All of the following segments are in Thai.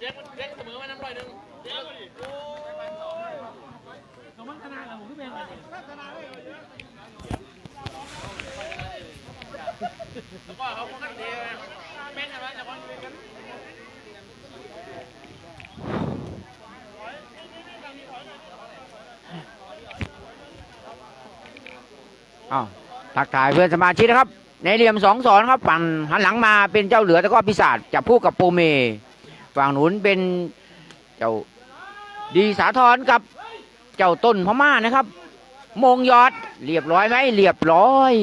เด็กเด็กเสมอมาน้ำร้อยหนึ่งเด็กโอ้ยก็มันขนาดเราขึ้นเป็นอะไรแล้วก็เขาคนกันเดียวแม่นอะไรแต่ว่าอ้าวทักทายเพื่อนสมาชิกนะครับ ในเหลี่ยมสองสอนครับฝั่งหันหลังมาเป็นเจ้าเหลือแล้วก็พิศาจจับคู่กับโปเม ฝั่งหนุนเป็นเจ้าดีสาธรกับเจ้าต้นพม่านะครับ มงยอดเรียบร้อยไหมเรียบร้อย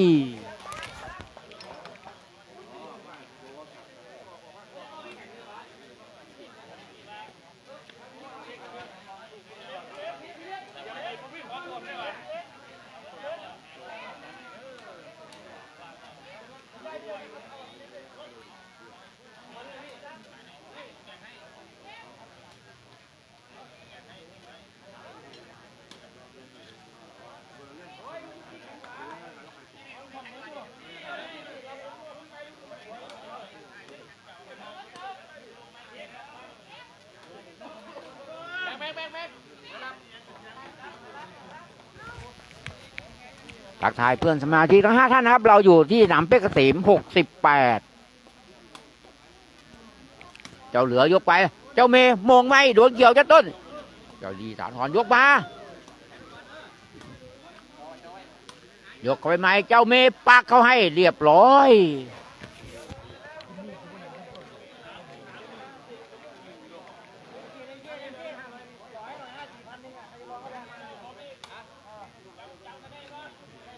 ทักทายเพื่อนสมาชิกทั้งห้าท่านนะครับ เราอยู่ที่สนามเป็กเกษมหกสิบแปดเจ้าเหลือยกไป เจ้าเมย์มงไม่โดนเกี่ยวจ้าต้น เจ้าดีสาธรยกมายกไปไหมเจ้าเมย์ปักเขาให้เรียบร้อย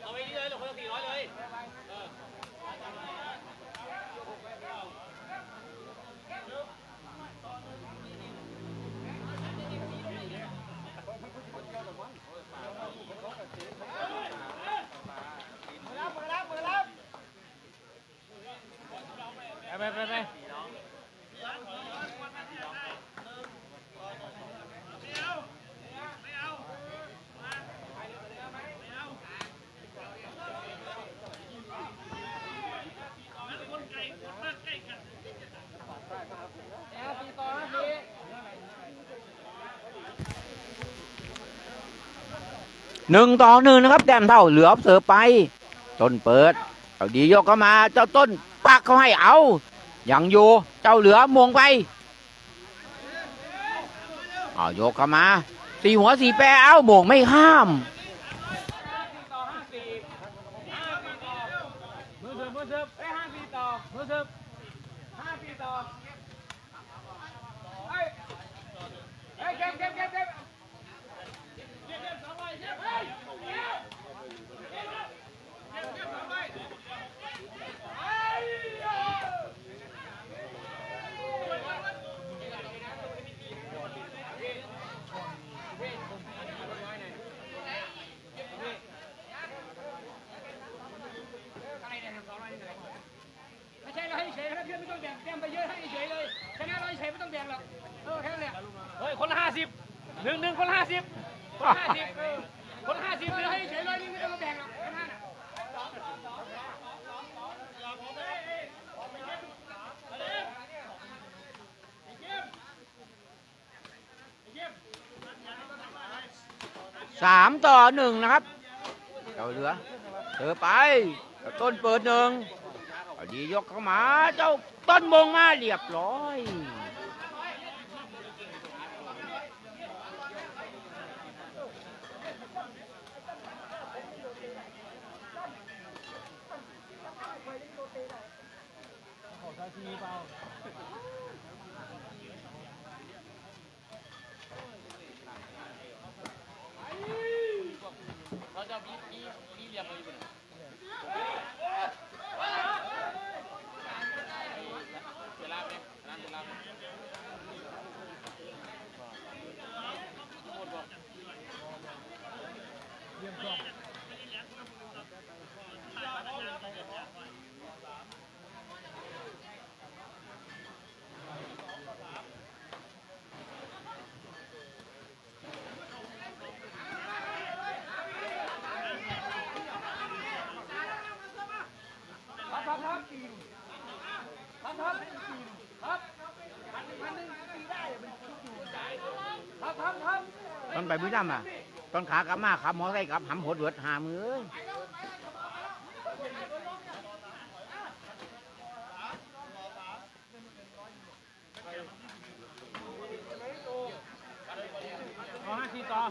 เอาไปนี่เลยเหลือคนละสี่ร้อยเลย ไปไปไป หนึ่งต่อหนึ่งนะครับแต้มเท่าเหลือเสือไป ต้นเปิดเจ้าดียกเข้ามาเจ้าต้นปักเขาให้เอายังอยู่เจ้าเหลือมงไปเอายกเข้ามา สี่หัวสี่แปรเอามงไม่ข้ามมือเสิร์ฟมือเสิร์ฟไอ้ห้าปีต่อมือเสิร์ฟห้าปีต่อเฮ้ยเฮ้ยเก็บเก็บเก็บเก็บ ไม่ใช่ เราให้เฉยนะเพื่อนไม่ต้องแบ่งแต้มไปเยอะให้เฉยเลยชนะเราเฉยไม่ต้องแบ่งหรอกเออแค่นั้นแหละเฮ้ยคนละห้าสิบหนึ่งหนึ่งคนละห้าสิบคนละห้าสิบเออคนห้าสิบเราให้เฉยเลยนี่ไม่ต้องมาแบ่งหรอกชนะน่ะสามต่อหนึ่งนะครับ เจ้าเหลือเธอไป ต้นเปิดหนึ่ง ดียกเข้ามาเจ้าต้นมงมาเรียบร้อยเขาจะมีมีมีเหลี่ยมอะไรอยู่นี่ยเวลาไหมร้านเวลาไหมหมดบอก ครับครับครับครับครับครับครับครับครับตอนไปบุรีรัมย์อะ ตอนขากลับมาขับมอไซค์กลับหำหดเวิร์ดหามือเอ้ย เอาห้าสี่ต่อ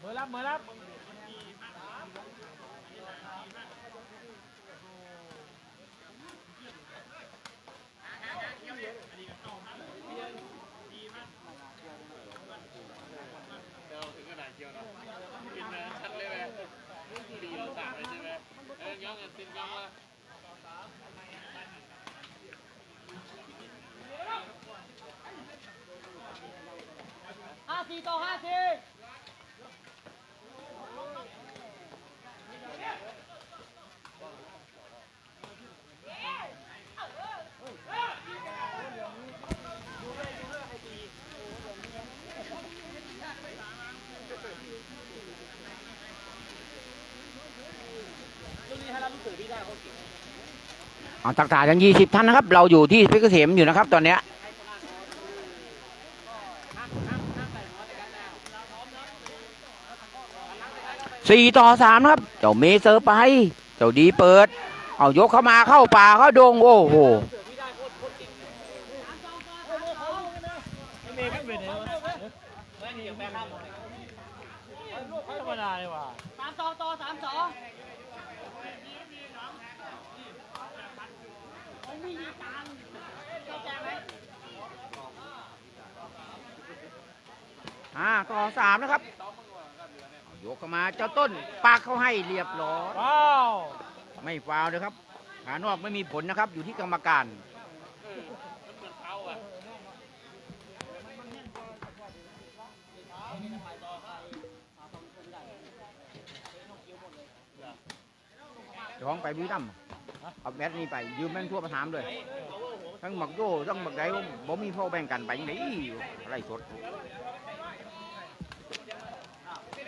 เบอร์รับเบอร์รับ ห้า สี่ต่อห้าสี่เอาตักถ่ายทั้งยี่สิบท่านนะครับ เราอยู่ที่เพชรเกษมอยู่นะครับ ตอนเนี้ย สี่ต่อสามนะครับ เจ้าเมเซอร์ไป เจ้าดีเปิด เอายกเข้ามาเข้าป่าเข้าดง โอ้โห เมย์ขึ้นไปไหนวะไม่นี่ยังแปลข้ามหมดเลยธรรมดาเลยว่ะ สามสองต่อสามสองไม่มีตังค์เข้าใจไหม อ่าต่อสามนะครับเอายก เข้ามาเจ้าต้นปากเขาให้เรียบร้อยว้าวไม่ฟาวล์นะครับขานอกไม่มีผลนะครับ อยู่ที่กรรมการเจ้าของไปบุรีรัมย์เอาแมตช์นี้ไป ยืมแม่งทั่วประถามเลย ทั้งหมักโย่ทั้งหมักไก่บ่มีพ่อแบ่งกันไปยังไงไรสด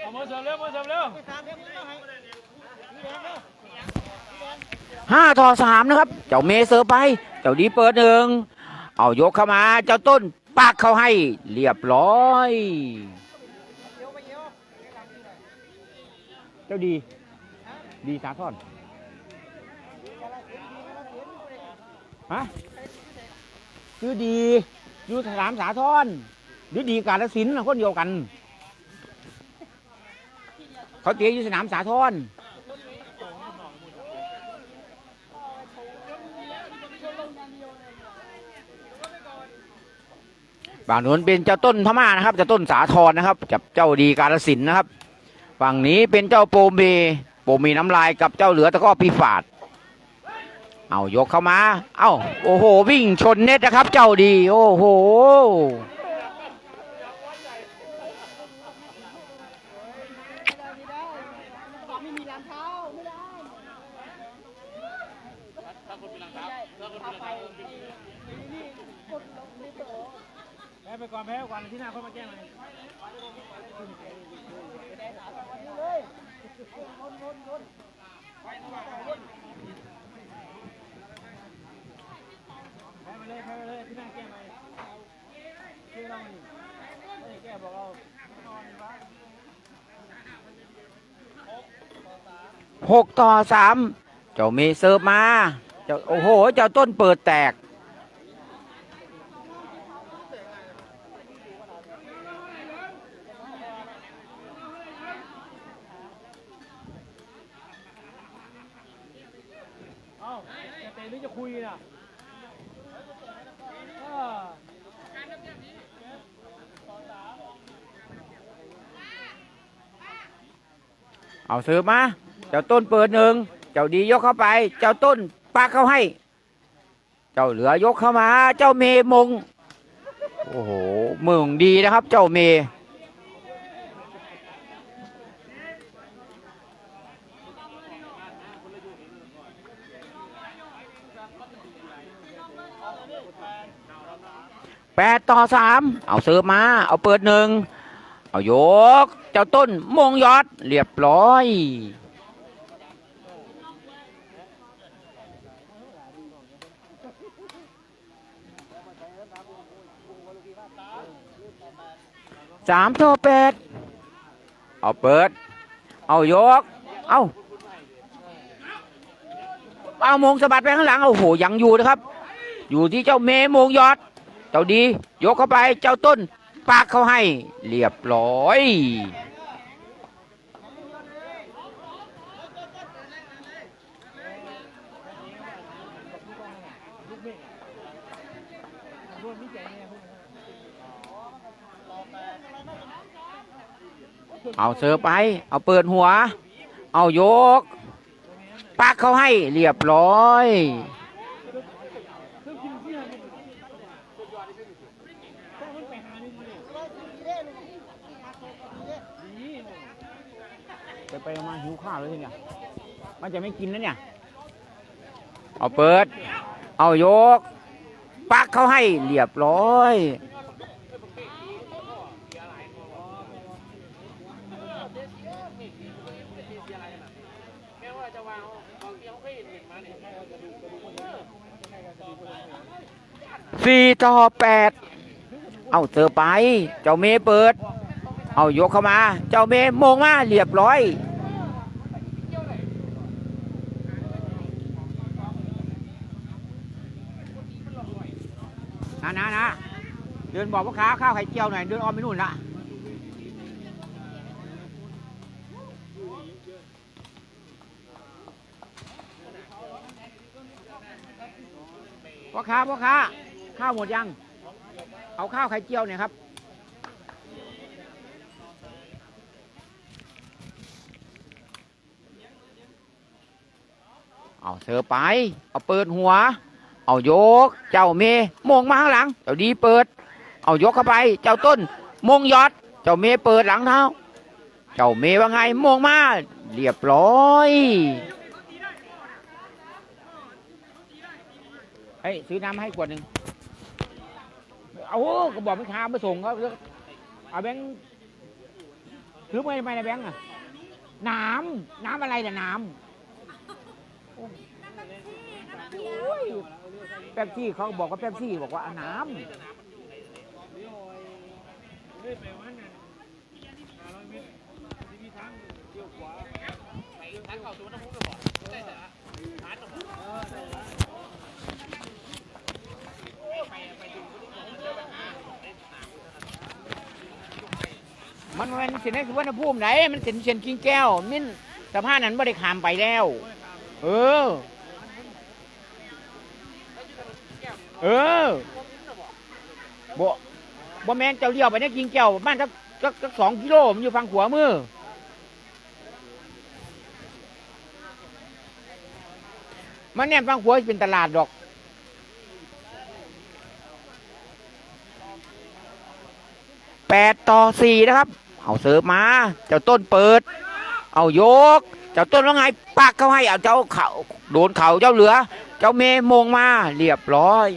เอามือเสิร์ฟเร็วมือเสิร์ฟเร็วห้าต่อสามนะครับ เจ้าเมเซอร์ไป เจ้าดีเปิดหนึ่ง เอายกเข้ามา เจ้าต้นปากเขาให้เรียบร้อย เจ้าดี ดีสาทอนฮะคือดี อยู่สนามสาทรหรือดีกาลสินธุ์คนเดียวกัน เขาเตะอยู่สนามสาทรบางนู้นเป็นเจ้าต้นพม่านะครับเจ้าต้นสาทรนะครับ กับเจ้าดีกาลสินนะครับ ฝั่งนี้เป็นเจ้าโปเมโปมีน้ำลายกับเจ้าเหลือตะก้อปีฝาด เอายกเข้ามา เอ้าโอ้โห วิ่งชนเน็ตนะครับ เจ้าดี โอ้โห ไม่มีรองเท้าไม่ได้ แพ้ไป ก่อนแพ้ก่อนที่หน้าค่อยมาแก้ใหม่แพ้ไปเลยแพ้ไปเลยที่หน้าแก้ใหม่ชื่อเราหนี่ไม่แก้บอกเราหกต่อสามเจ้าเมเซิร์ฟมา เจ้าโอ้โห เจ้าต้นเปิดแตก เอาเสิอมา เจ้าต้นเปิดหนึ่ง เจ้าดียกเข้าไป เจ้าต้นปากเข้าให้ เจ้าเหลือยกเข้ามา เจ้าเมมง โอ้โหเมืองดีนะครับ เจ้าเมแปดต่อสามเอาเสิอมา เอาเปิดหนึ่ง เอายก เจ้าต้นมงยอด เรียบร้อย สามต่แปดเอาเปิด เอายก เอาเอามงสะบัดไปข้างหลังโอ้โหยังอยู่นะครับ อยู่ที่เจ้าเมมงยอด เจ้าดี ยกเข้าไป เจ้าต้น ปากเขาให้เรียบร้อยเอาเสิร์ฟไป เอาเปิดหัว เอายก ปากเขาให้เรียบร้อย ไปไปมาหิวข้าวเลยทีเนี่ย มันจะไม่กินแล้วเนี่ย เอาเปิด เอายก ปักเขาให้เรียบร้อยสี่ต่อแปด เอาเจอไป เจ้าเมย์เปิด เอายกเข้ามา เจ้าเมย์โมงมาเรียบร้อย นะนะนะเดินบอกพ่อค้าข้าวไข่เจียวหน่อยเดินออมไปนู่นละพ่อค้าพ่อค้าข้าวหมดยัง เอาข้าวไข่เจียวเนี่ยครับเอาเสือไป เอาเปิดหัว เอายก เจ้าเมมองมาข้างหลัง เจ้าดีเปิด เอายกเข้าไป เจ้าต้นมงยอด เจ้าเมเปิดหลังเท้า เจ้าเมว่าไงมงมาเรียบร้อยเฮ้ยซื้อน้ำให้ขวดหนึ่งเอาก็บอกไม่ค้ามาส่งเขาเอาแบงค์ถือไปทำไมนะแบงค์อะน้ำน้ำอะไรน่ะน้ำแป๊บซี่เขาบอกว่าแป๊บซี่บอกว่าน้ำ เอาน้ำมันเป็นสินในสุวรรณภูมิไหนมันสินเชียนกิ่งแก้ว มินสะพานนั้นไม่ได้ขามไปแล้ว เออ เออบ่ บ่แม่นเจ้าเลี้ยวไปเนี่ยกิงแก้วบ้านสักสักสักสองกิโลมันอยู่ฝั่งขวามือ มันแนมฝั่งขวาเป็นตลาดดอกแปดต่อสี่นะครับ เอาเสิร์ฟมา เจ้าต้นเปิด เอายก เจ้าต้นว่าไงปากเขาให้เอาเจ้าเขาโดนเขาเจ้าเหลือ เจ้าเมมงมา เรียบร้อย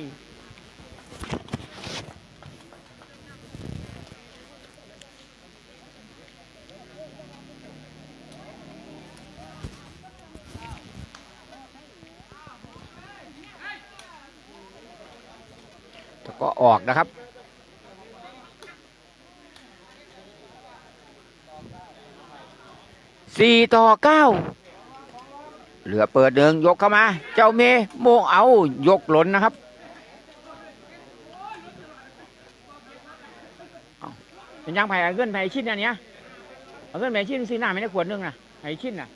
ก็ออกนะครับ สี่ต่อเก้าเหลือเปิดเดิงยกเข้ามา เจ้าเมโมงเอายกหล่นนะครับ เป็นยังไงเอาเงินไปให้ชิ้นอันเนี้ยเอาเงินไปให้ชิ้นซื้อน้ำไม่ได้ขวดหนึงนะให้ชิ้นน่ะ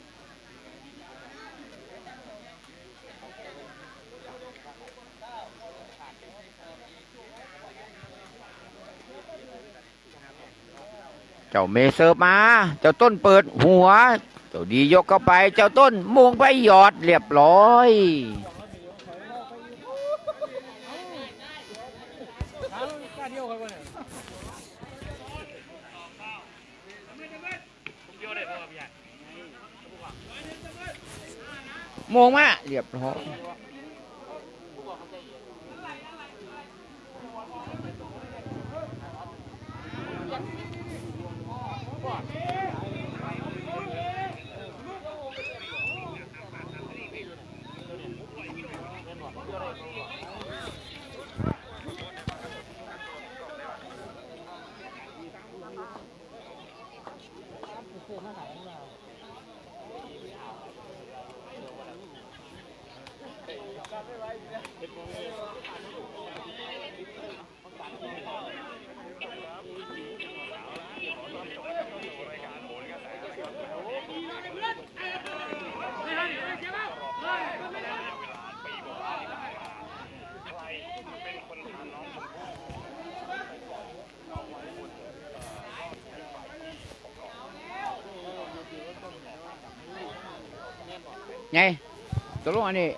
เจ้าเมเสิร์ฟมา เจ้าต้นเปิดหัว เจ้าดียกเข้าไป เจ้าต้นมงไปหยอดเรียบร้อยมงมาเรียบร้อย ไงตกลงอันนี้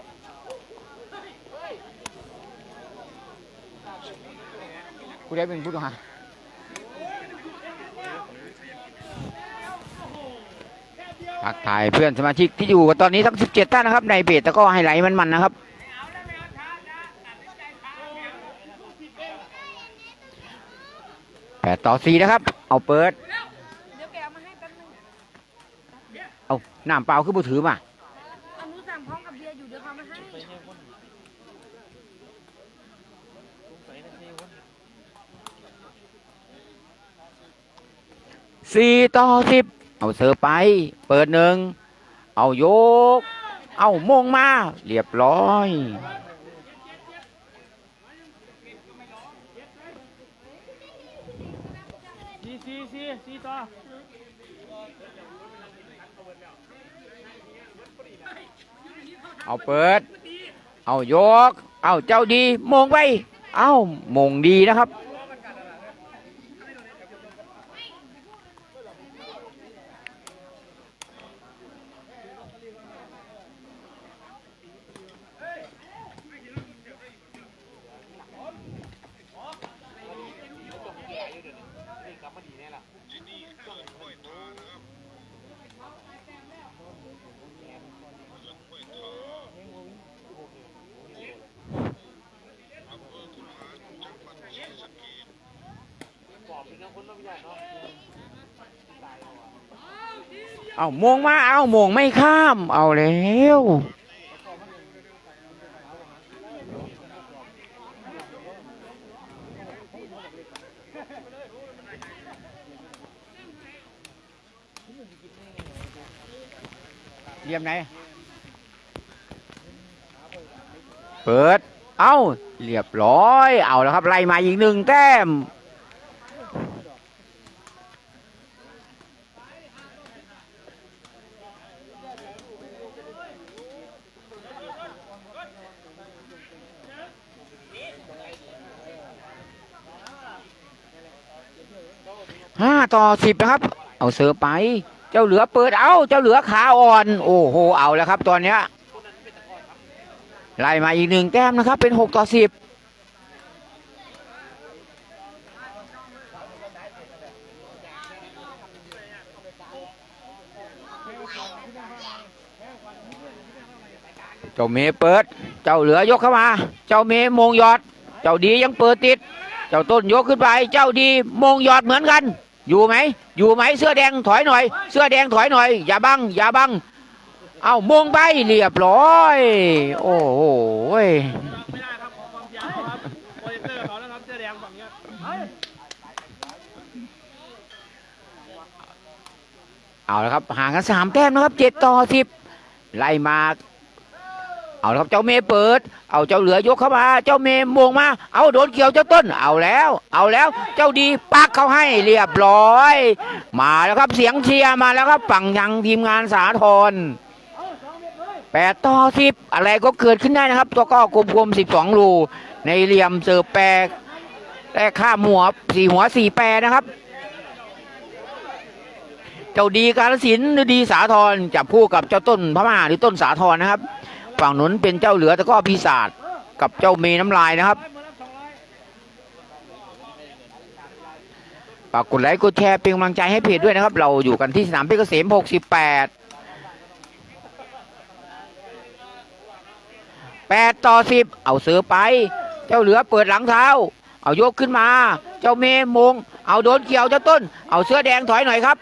ผู้ใดเป็นผู้ต้องหาทักทายเพื่อนสมาชิกที่อยู่กันตอนนี้ทั้ง 17 ท่านนะครับ ในเบสแต่ก็ไฮไลท์มันๆนะครับ แปดต่อสี่นะครับ เอาเปิด เอามาให้แป๊บนึงเอาน้ำเปล่าคือถือมา อันนู้นสั่งพร้อมกับเบียร์อยู่เดี๋ยวเขามาให้ สี่ต่อสิบเอาเสิร์ฟไป เปิดหนึ่งเอายก เอามงมา เรียบร้อยซีซีซีซีต่อเอาเปิด เอายก เอาเจ้าดีมงไป เอามงดีนะครับ เอามงมาเอามงไม่ข้าม เอาแล้วเรียมไหน เปิด เอ้า เรียบร้อย เอาแล้วครับ ไล่มาอีกหนึ่งแต้ม ห้าต่อสิบนะครับ เอาเสือไป เจ้าเหลือเปิดเอาเจ้าเหลือขาอ่อน โอ้โหเอาแล้วครับตอนเนี้ยไล่มาอีกหนึ่งแต้มนะครับ เป็นหกต่อสิบเจ้าเมย์เปิด เจ้าเหลือยกเข้ามา เจ้าเมย์มงยอด เจ้าดียังเปิดติด เจ้าต้นยกขึ้นไป เจ้าดีมงยอดเหมือนกัน อยู่ไหม อยู่ไหมเสื้อแดงถอยหน่อย เสื้อแดงถอยหน่อย อย่าบัง อย่าบัง เอามงไปเรียบร้อย โอ้โหไม่ได้ครับขอความยาวครับโปรเจคเตอร์เขาแล้วครับเสื้อแดงฝั่งนี้เอาละครับห่างกันสามแต้มนะครับเจ็ดต่อสิบไล่มา เอาละครับเจ้าเมย์เปิด เอาเจ้าเหลือยกเข้ามา เจ้าเมย์มงมา เอาโดนเกี่ยวเจ้าต้น เอาแล้ว เอาแล้ว เจ้าดีปักเขาให้เรียบร้อย มาแล้วครับเสียงเชียร์มาแล้วครับฝั่งทางทีมงานสาทรแปดต่อสิบอะไรก็เกิดขึ้นได้นะครับ ตัวก็กลมๆสิบสองรูในเหลี่ยมเสิร์ฟแปรแต่ข้ามหัวสี่หัวสี่แปรนะครับ เจ้าดีกาลสินธุ์ดีสาทรจับคู่กับเจ้าต้นพม่าหรือต้นสาทรนะครับ ฝั่งหนุนเป็นเจ้าเหลือแต่ก็ปีศาจกับเจ้าเมน้ำลายนะครับฝากกดไลค์กดแชร์เป็นกำลังใจให้เพจด้วยนะครับ เราอยู่กันที่สนามเพชรเกษม 68 8 ต่อ 10 เอาเสือไป เจ้าเหลือเปิดหลังเท้า เอายกขึ้นมา เจ้าเมมง เอาโดนเกี่ยวเจ้าต้น เอาเสื้อแดงถอยหน่อยครับ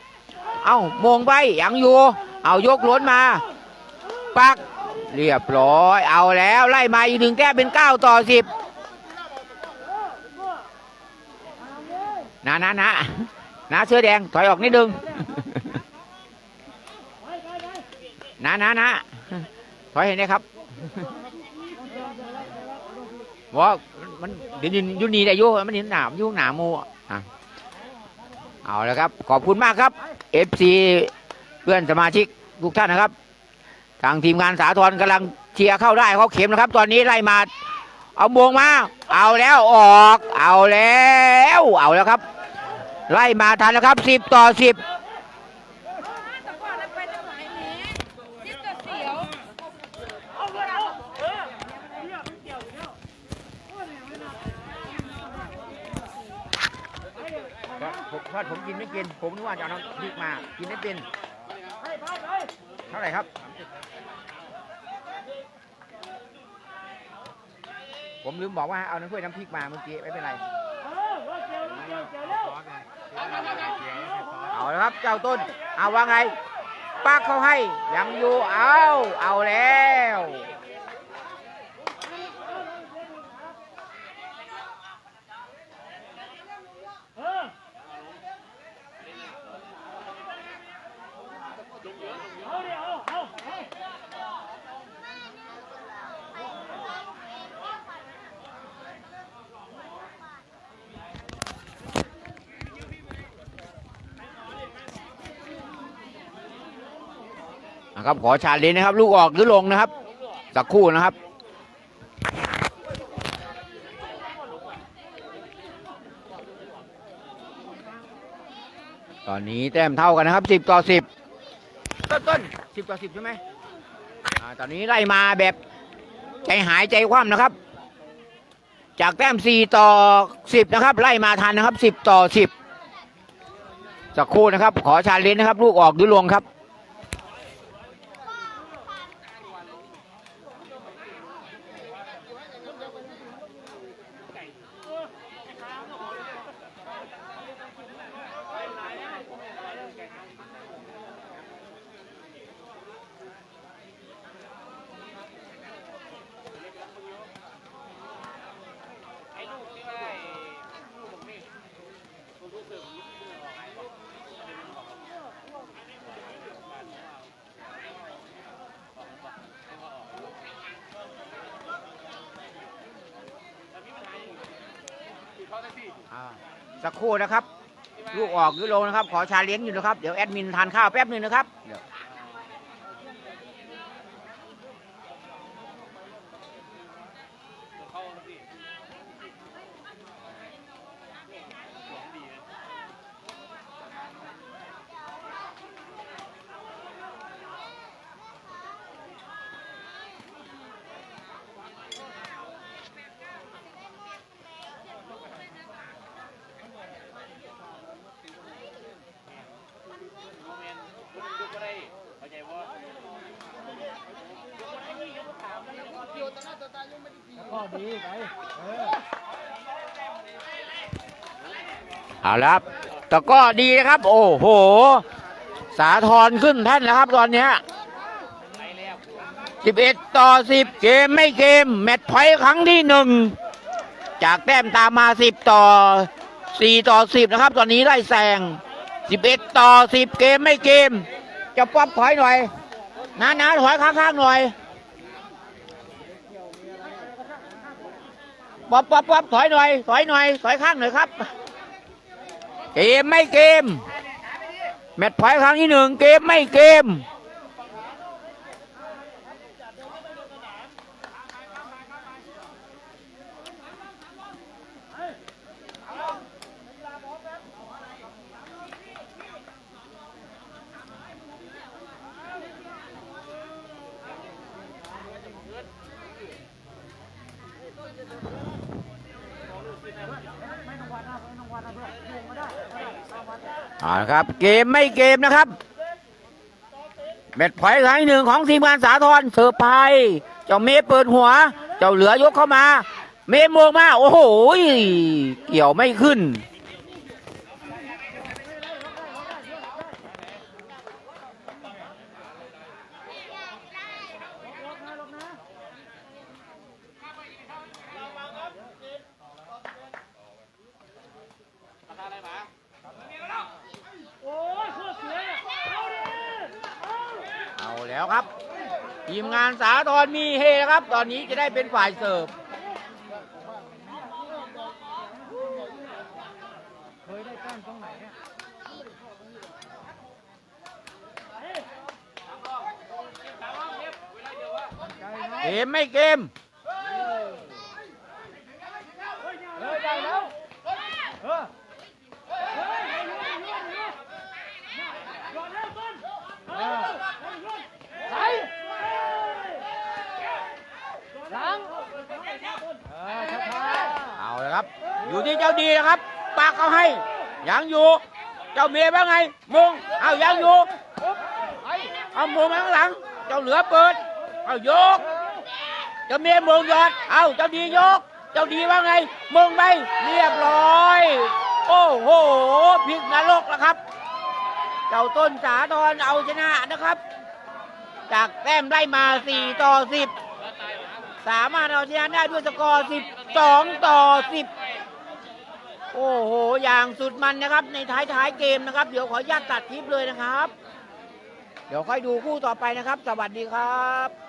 เอามงไปยังอยู่ เอายกล้นมา ปัก เรียบร้อย เอาแล้วไล่มาอีกหนึ่งแต้มเป็นเก้าต่อสิบนะนะนะนะเสื้อแดงถอยออกนิดนึงนะนะนะถอยเห็นไหมครับว่ามันเดี๋ยวยูนี่ได้ยุมันเห็นหนามยุ่หนามมูอะเอาแล้วครับ ขอบคุณมากครับ FC เพื่อนสมาชิกทุกท่านนะครับ ทางทีมงานสาธรกำลังเชียร์เข้าได้เขาเข็มนะครับ ตอนนี้ไล่มา เอาบวงมา เอาแล้วออก เอาแล้วเอาแล้วครับ ไล่มาทันแล้วครับสิบต่อสิบผมทอดผมกินไม่เป็นผมนึกว่าจะเอาน้ำพริกมา กินไม่เป็น ท่าไหร่ครับ ผมลืมบอกว่าเอาน้ำถ้วยน้ำพริกมาเมื่อกี้ไม่เป็นไร เอาแล้วครับเจ้าต้น เอาว่าไงปักเขาให้ยังอยู่เอาเอาแล้ว เออเอาเดี๋ยวเอาเอาเอา นะ ครับขอชาเลนจ์นะครับ ลูกออกหรือลงนะครับ สักครู่นะครับตอนนี้แต้มเท่ากันนะครับสิบต่อสิบต้นต้นสิบต่อสิบใช่ไหมอ่าตอนนี้ไล่มาแบบใจหายใจคว่ำนะครับ จากแต้มสี่ต่อสิบนะครับ ไล่มาทันนะครับสิบต่อสิบสักครู่นะครับ ขอชาเลนจ์นะครับ ลูกออกหรือลงครับ สักครู่นะครับ ลูกออกหรือลงนะครับ ขอชาเลี้ยงอยู่นะครับ เดี๋ยวแอดมินทานข้าวแป๊บหนึ่งนะครับ ดี๋ยวข้อดีไปเออเอาละครับแต่ก็ดีนะครับ โอ้โห สาธรขึ้นแท่นแล้วครับตอนเนี้ย11 ต่อ 10 เกมไม่เกม แมตช์พอยต์ครั้งที่หนึ่งจากแต้มตามมา 10 ต่อ 4 ต่อ 10 นะครับ ตอนนี้ไล่แซง 11 ต่อ 10 เกมไม่เกม จะป๊อปถอยหน่อยนะนะถอยข้างๆหน่อย ป๊อปป๊อปป๊อปถอยหน่อย ถอยหน่อย ถอยข้างหน่อยครับ เกมไม่เกม แมตช์พอยครั้งที่หนึ่งเกมไม่เกม อาครับ เกมไม่เกมนะครับแมตช์พอยต์ครั้งหนึ่งของทีมงานสาธรเสิร์ฟไปเจ้าเมเปิดหัว เจ้าเหลือยกเข้ามา เมย์มองมา โอ้โห เกี่ยวไม่ขึ้น โอ้ยโคตรสวยอะเอาดิเอา เอาแแล้วครับ ทีมงานสาทรมีเฮนะครับ ตอนนี้จะได้เป็นฝ่ายเสิร์ฟเคยได้แต้มตรงไหนเนี่ยเกมไม่เกมเออได้แล้วเออเออไหลหลัง เอาเลยครับ อยู่ที่เจ้าดีนะครับ ปากเขาให้ ยังอยู่ เจ้าเมียว่าไงมงเอายังอยู่ เอามงมาข้างหลัง เจ้าเหลือเปิด เอายก เจ้าเมียมงยอด เอาเจ้าดียก เจ้าดีว่าไงมงไปเรียบร้อย โอ้โหพลิกนรกแล้วครับ เจ้าต้นสาธรเอาชนะนะครับ จากแต้มได้มา4ต่อ10 สามารถเอาชนะได้ด้วยสกอร์ 12 ต่อ 10 โอ้โห อย่างสุดมันนะครับ ในท้ายท้ายๆเกมนะครับ เดี๋ยวขออนุญาตตัดคลิปเลยนะครับ เดี๋ยวค่อยดูคู่ต่อไปนะครับ สวัสดีครับ